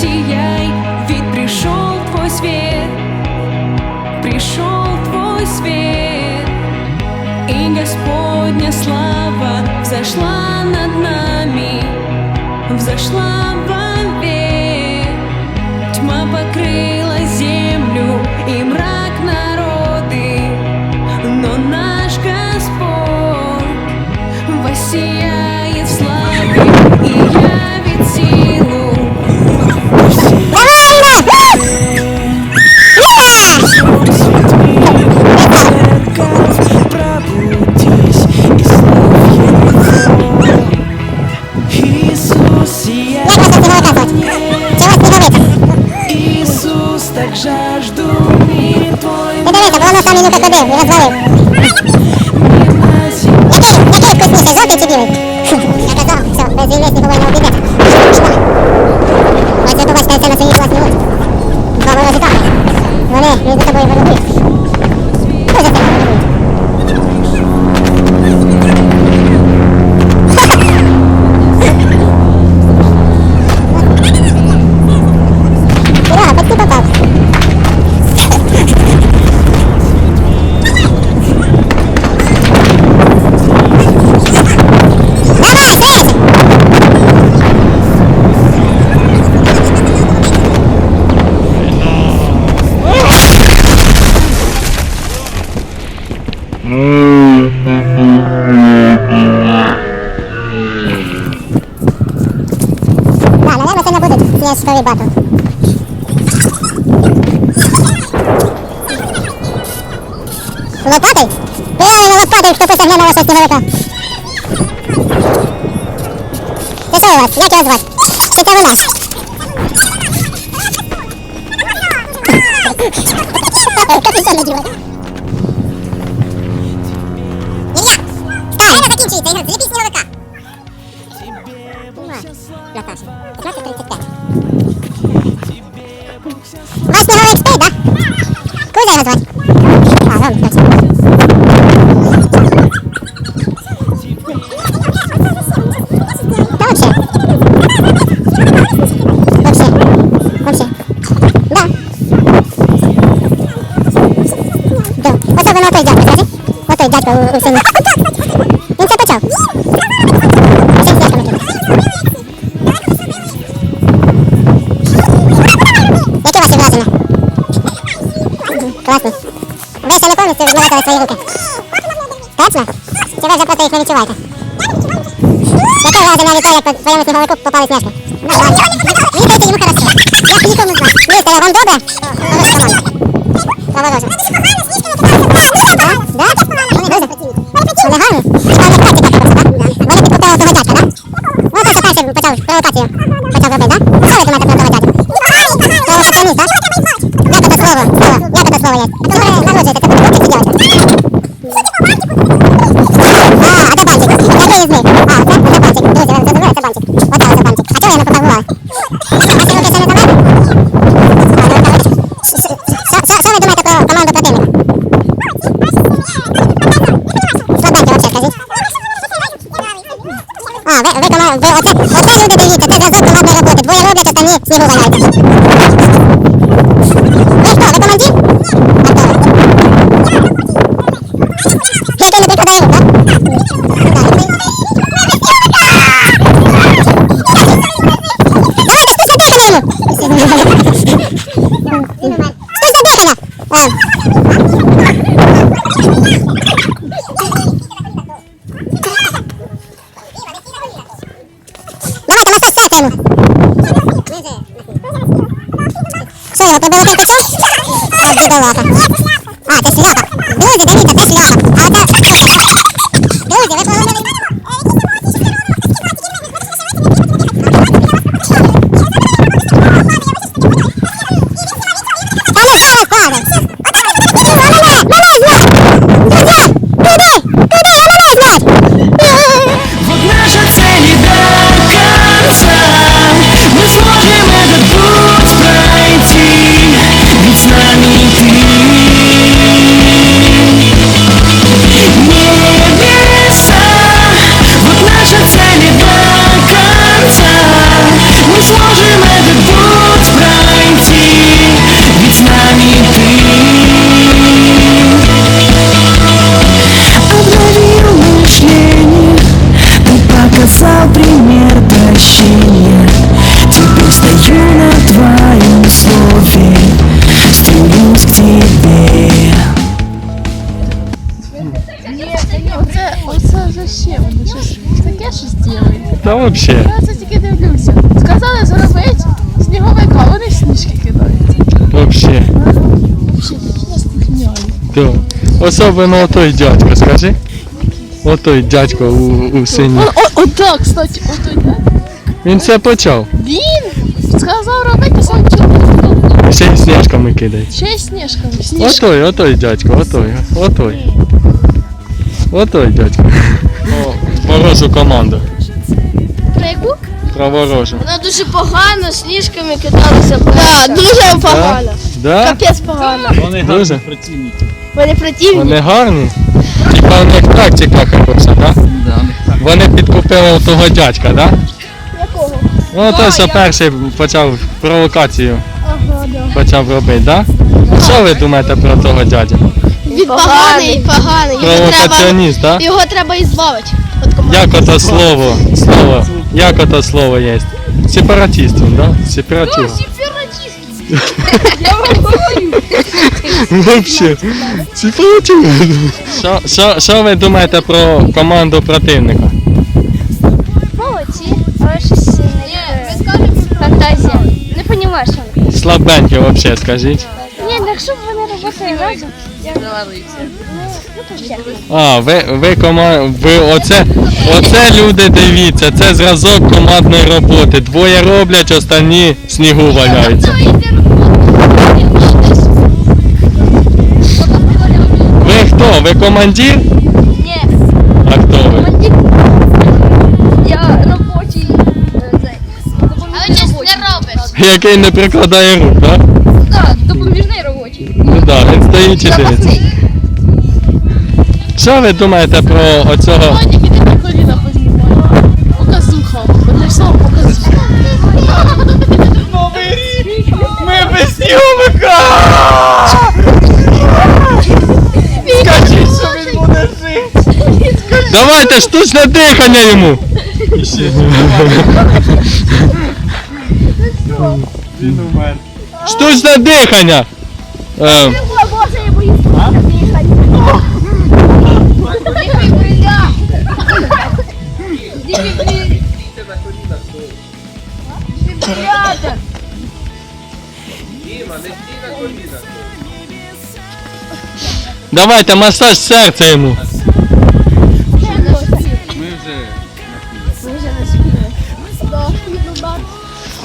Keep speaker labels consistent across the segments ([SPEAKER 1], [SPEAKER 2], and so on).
[SPEAKER 1] воссияй, ведь пришел твой свет, пришел твой свет, и Господня слава взошла над нами, взошла вовек.
[SPEAKER 2] Так жажду мир твой
[SPEAKER 3] Ти дивися, бо воно сам меню ходив і розвалив.
[SPEAKER 2] мир на земле.
[SPEAKER 3] Який, який вкусніший, жовтий чи білий? Я казав, все, без іллес не повинна Вот Ось ви побачите це на своїй власній очі. Два раза камери. Да, наверное, сегодня будет снежковый батл. Лопатой? Правильно, лопатой, посягне на вашого сніговика. Це що у вас? Як його звати? Чи це вона? Капюшон наділа. Ілля! Закінчується, Ігор, зліпіть сніговика. Наташа, 15.35. Ваш сніговик спить, да? Кузя його звати? А, Ром. Да вообще. Вообще. Вообще. Да. Да. Особливо той дядько, скажи. Отой дядько у, у відновили свої руки. Точно? Чи ви вже просто їх не відчуваєте? Яке враження від того, як по твоєму сніговику попали сніжки? Здається, йому хорошо. Я нікому не знаю. Містер, вам добре? Команда. Поворожа. Да? Вони дуже. Вони гарні? Вони краще так робиться, да? Вони підкупили того дядька, да? Ну, це перший почав провокацію. Почав робити, да? Що ви думаєте про того дядька? Провокаціоніст, да? Як це слово? Слово. Слово є? Це ви народжуєте, це хлопці чи дівчата? А, де бантик? Який із них? А, це, це бантик. Друзі, ви зрозуміли, це бантик. Оце ось бантик. А чого я не завели? А, ну. Що- що- що- Що ви думаєте про команду противника? Слабенькі вообще, скажіть. А, ви, ви команда, ви оце, оце люди дивіться, це зразок командної роботи. Двоє роблять, останні снігу валяються. Ви хто, ви командир? А хто ви? Який не прикладає рук, так? Давай, ти спустя дихання йому! Спустя дихання! А. Давайте масаж серця йому! Що його прибило ким почув? Та
[SPEAKER 4] взагалі.
[SPEAKER 5] Я це тільки дивлюся. Сказали зробити сніговика, вони сніжки кидають.
[SPEAKER 4] Взагалі.
[SPEAKER 5] Взагалі такі наслухняні.
[SPEAKER 4] То. Особливо отой дядько, скажи. Отой дядько у, у синій.
[SPEAKER 5] О, о, о, так, кстати, ото йде.
[SPEAKER 4] Він це почав.
[SPEAKER 5] Він сказав робити сам чоловік.
[SPEAKER 4] Ще й сніжками кидає.
[SPEAKER 5] Ще й сніжками. Сніжки.
[SPEAKER 4] Отой, отой дядько, отой, отой. Отой дядько. О, ворожу команду.
[SPEAKER 6] Про яку?
[SPEAKER 4] Про ворожу.
[SPEAKER 6] Вона дуже погано сніжками кидалася. Так, дуже погано.
[SPEAKER 4] Да?
[SPEAKER 6] Капець погано.
[SPEAKER 4] Дуже.
[SPEAKER 6] Вони противні.
[SPEAKER 4] Вони гарні. Типа в них тактика хороша, да? Вони підкупили того дядька, да?
[SPEAKER 6] Якого?
[SPEAKER 4] Ну той, що перший почав провокацію
[SPEAKER 6] Ага, да.
[SPEAKER 4] почав робити, да? Що ви думаєте про того дядю?
[SPEAKER 6] Він поганий, поганий. Його треба,
[SPEAKER 4] да?
[SPEAKER 6] його треба ізбавити.
[SPEAKER 4] Як ото слово, слово, як ото слово є? Сепаратист, він, да? Сепаратист.
[SPEAKER 6] Я вам говорю.
[SPEAKER 4] Вообще, сепаратист. Що, що, що ви думаєте про команду противника?
[SPEAKER 6] Молодці, але щось не фантазія. Не поняла, що вони.
[SPEAKER 4] Слабенькі вообще, скажіть.
[SPEAKER 6] Ні, ну якщо б вони працювали разом. Ну.
[SPEAKER 4] А, ви, ви команд... ви оце, оце люди дивіться, це зразок командної роботи. Двоє роблять, останні в снігу валяються. Ви хто? Ви командир?
[SPEAKER 6] Ні,
[SPEAKER 4] А хто ви?
[SPEAKER 6] я робочий.
[SPEAKER 4] Який не прикладає рук, так?
[SPEAKER 6] Так,
[SPEAKER 4] він стоїть і дивиться. Що ви думаєте про оцього?
[SPEAKER 5] Показуха. Слово.
[SPEAKER 4] Ми без сніговика! Скажіть, що він буде жити! Давайте штучне дихання йому! Штучне дихання! Ем,
[SPEAKER 6] Боже, я боюсь дихати. Дефібриля. Дефібриля. Дефібрилятор.
[SPEAKER 4] давайте массаж серця йому.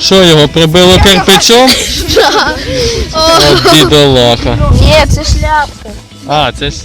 [SPEAKER 4] Що його прибило кирпичом? От бідолаха.
[SPEAKER 6] Ні, це шляпка.
[SPEAKER 4] А, це ж